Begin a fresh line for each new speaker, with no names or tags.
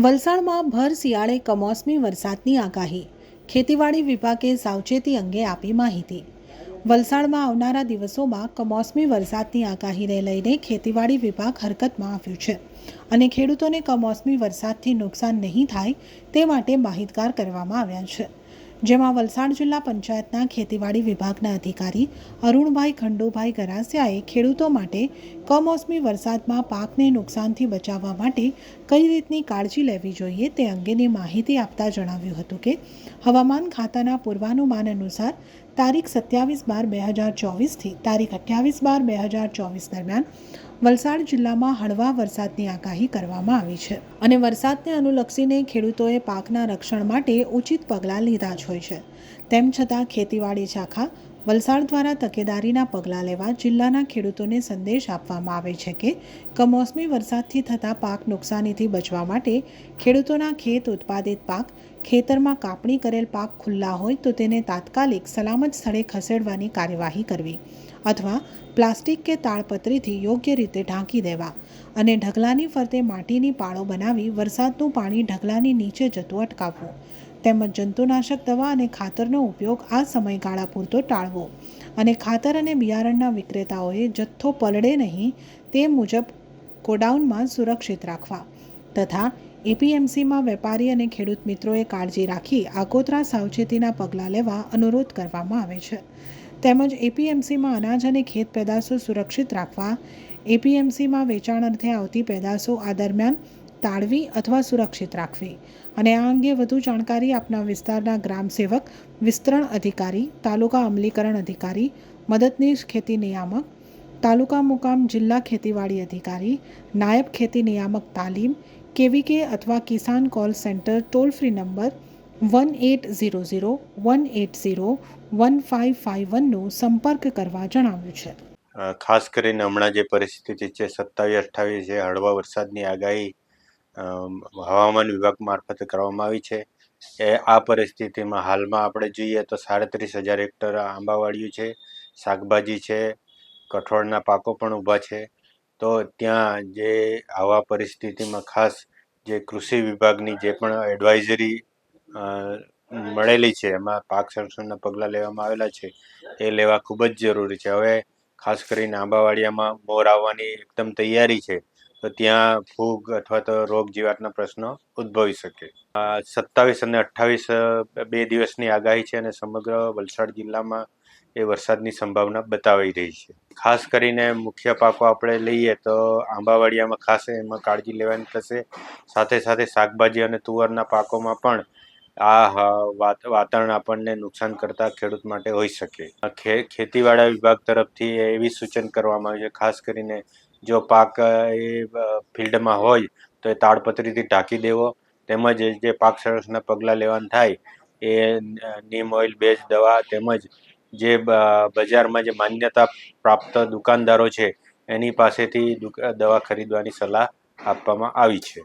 વલસાડમાં ભર શિયાળે કમોસમી વરસાદની આગાહી. ખેતીવાડી વિભાગે સાવચેતી અંગે આપી માહિતી. વલસાડમાં આવનારા દિવસોમાં કમોસમી વરસાદની આગાહીને લઈને ખેતીવાડી વિભાગ હરકતમાં આવ્યું છે અને ખેડૂતોને કમોસમી વરસાદથી નુકસાન નહીં થાય તે માટે માહિતગાર કરવામાં આવ્યા છે. જેમાં વલસાડ જિલ્લા પંચાયતના ખેતીવાડી વિભાગના અધિકારી અરુણભાઈ ખંડુભાઈ ગરાસિયાએ ખેડૂતો માટે કમોસમી વરસાદમાં પાકને નુકસાનથી બચાવવા માટે કઈ રીતની કાળજી લેવી જોઈએ તે અંગેની માહિતી આપતા જણાવ્યું હતું કે, હવામાન ખાતાના પૂર્વાનુમાન અનુસાર તારીખ સત્યાવીસ બાર બે હજાર ચોવીસથી તારીખ અઠ્યાવીસ બાર બે હજાર ચોવીસ દરમિયાન વલસાડ જિલ્લામાં હળવા વરસાદની આગાહી કરવામાં આવી છે અને વરસાદને અનુલક્ષીને ખેડૂતોએ પાકના રક્ષણ માટે ઉચિત પગલાં લીધા જ હોય છે. તેમ છતાં ખેતીવાડી શાખા વલસાડ દ્વારા તકેદારીના પગલાં લેવા જિલ્લાના ખેડૂતોને સંદેશ આપવામાં આવે છે કે, કમોસમી વરસાદથી થતા પાક નુકસાનીથી બચવા માટે ખેડૂતોના ખેત ઉત્પાદિત પાક, ખેતરમાં કાપણી કરેલ પાક ખુલ્લા હોય તો તેને તાત્કાલિક સલામત સ્થળે ખસેડવાની કાર્યવાહી કરવી અથવા પ્લાસ્ટિક કે તાળપત્રીથી યોગ્ય રીતે ઢાંકી દેવા અને ઢગલાની ફરતે માટીની પાળો બનાવી વરસાદનું પાણી ઢગલાની નીચે જતું અટકાવવું. તેમજ જંતુનાશક દવા અને ખાતરનો ઉપયોગ આ સમયગાળા પૂરતો ટાળવો. અને ખાતર અને બિયારણના વિક્રેતાઓએ જથ્થો પલળે નહીં તે મુજબ ગોડાઉનમાં સુરક્ષિત રાખવા. તથા એપીએમસીમાં વેપારી અને ખેડૂત મિત્રોએ કાળજી રાખી આગોતરા સાવચેતીના પગલાં લેવા અનુરોધ કરવામાં આવે છે. તેમજ એપીએમસીમાં અનાજ અને ખેત પેદાશો સુરક્ષિત રાખવા, એપીએમસીમાં વેચાણ અર્થે આવતી પેદાશો આ દરમિયાન તાળવી અથવા સુરક્ષિત રાખવી. અને આ અંગે વધુ જાણકારી આપના વિસ્તારના ગ્રામ સેવક વિસ્તરણ અધિકારી, તાલુકા અમલીકરણ અધિકારી, મદદનીશ ખેતી નિયામક, તાલુકા મુકામ જિલ્લા ખેતીવાડી અધિકારી, નાયબ ખેતી નિયામક તાલીમ, કેવીકે અથવા કિસાન call centre toll free number one eight zero zero one eight zero one five five વનનો સંપર્ક કરવા જણાવ્યું છે.
ખાસ કરીને હમણાં જે પરિસ્થિતિ છે, સત્તાવીસ અઠ્ઠાવીસ જે હળવા વરસાદની આગાહી હવામાન વિભાગ મારફતે કરવામાં આવી છે. એ, આ પરિસ્થિતિમાં હાલમાં આપણે જોઈએ તો સાડત્રીસ હજાર હેક્ટર આંબાવાડિયું છે, શાકભાજી છે, કઠોળના પાકો પણ ઊભા છે. તો ત્યાં જે આવા પરિસ્થિતિમાં ખાસ જે કૃષિ વિભાગની જે પણ એડવાઇઝરી મળેલી છે, એમાં પાક સંરક્ષણના પગલાં લેવામાં આવેલા છે, એ લેવા ખૂબ જ જરૂરી છે. હવે ખાસ કરીને આંબાવાડિયામાં મોર આવવાની એકદમ તૈયારી છે. તો ત્યાં ફૂગ અથવા તો રોગ જીવાતના પ્રશ્નો ઉદ્ભવી શકે. સત્તાવીસ અને અઠ્ઠાવીસ બે દિવસની આગાહી છે અને સમગ્ર વલસાડ જિલ્લામાં એ વરસાદની સંભાવના બતાવી રહી છે. ખાસ કરીને મુખ્ય પાકો આપણે લઈએ તો આંબાવાડિયામાં ખાસ એમાં કાળજી લેવાની થશે. સાથે સાથે શાકભાજી અને તુવરના પાકોમાં પણ આ વાત, વાતાવરણ આપણને નુકસાન કરતા ખેડૂત માટે હોઈ શકે. ખે, ખેતીવાડા વિભાગ તરફથી એવી સૂચન કરવામાં આવ્યું છે, ખાસ કરીને જો પાક એ ફિલ્ડમાં હોય, તો એ તાડપત્રીથી ઢાંકી દેવો. તેમજ જે પાક સંરક્ષણના પગલાં લેવાનું થાય, એ નીમ ઓઇલ, બેઝ દવા તેમજ જે બજારમાં જે માન્યતા પ્રાપ્ત દુકાનદારો છે, એની પાસેથી દવા ખરીદવાની સલાહ આપવામાં આવી છે.